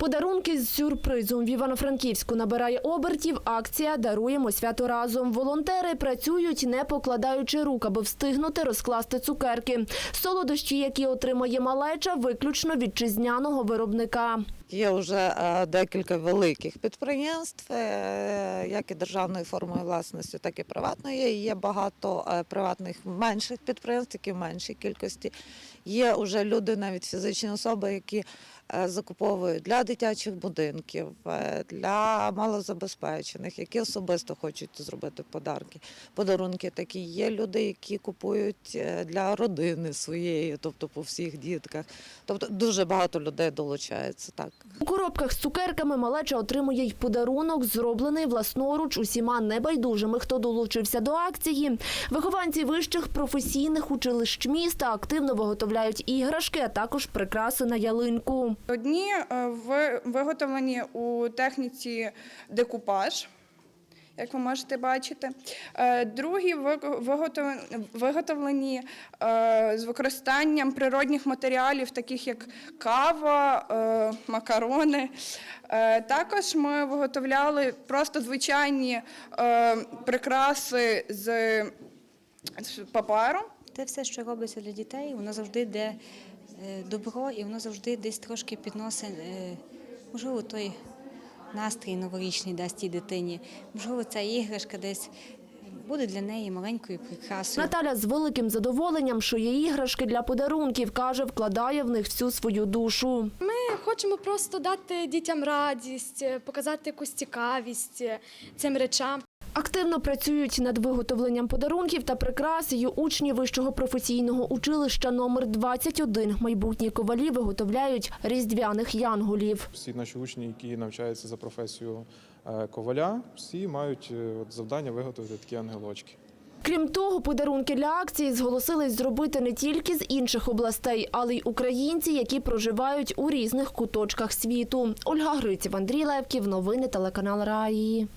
Подарунки з сюрпризом в Івано-Франківську набирає обертів. Акція Даруємо свято разом. Волонтери працюють, не покладаючи рук, аби встигнути розкласти цукерки. Солодощі, які отримає малеча, виключно вітчизняного виробника. Є вже е, декілька великих підприємств, е, як і державної форми власності, так і приватної. Є багато е, приватних менших підприємств, які в меншій кількості. Є вже люди, навіть фізичні особи, які закуповують для дитячих будинків, е, для малозабезпечених, які особисто хочуть зробити подарки. Подарунки такі є люди, які купують е, для родини своєї, тобто по всіх дітках. Тобто дуже багато людей долучається так. У коробках з цукерками малеча отримує й подарунок, зроблений власноруч усіма небайдужими, хто долучився до акції. Вихованці вищих професійних училищ міста активно виготовляють іграшки, а також прикраси на ялинку. Одні е, ви- виготовлені у техніці декупаж, як ви можете бачити. Е, Другі виготовлені, е, з використанням природних матеріалів, таких як кава, е, макарони. Також ми виготовляли просто звичайні прикраси з паперу. Те все, що робиться для дітей, воно завжди йде добро і воно завжди десь трошки підносить, е, можливо, той настрій новорічний дасть тій дитині. Можливо, ця іграшка десь буде для неї маленькою прикрасою. Наталя з великим задоволенням шиє іграшки для подарунків. каже, вкладає в них всю свою душу. Ми хочемо просто дати дітям радість, е, показати якусь цікавість е, цим речам. Активно працюють над виготовленням подарунків та прикрас і учні вищого професійного училища номер 21 Майбутні ковалі виготовляють різдвяних янголів. Всі наші учні, які навчаються за професію е, коваля, всі мають е, завдання виготовити такі ангелочки. Крім того, подарунки для акції зголосились зробити не тільки з інших областей, але й українці, які проживають у різних куточках світу. Ольга Гриців, Андрій Левків, новини телеканал Раї.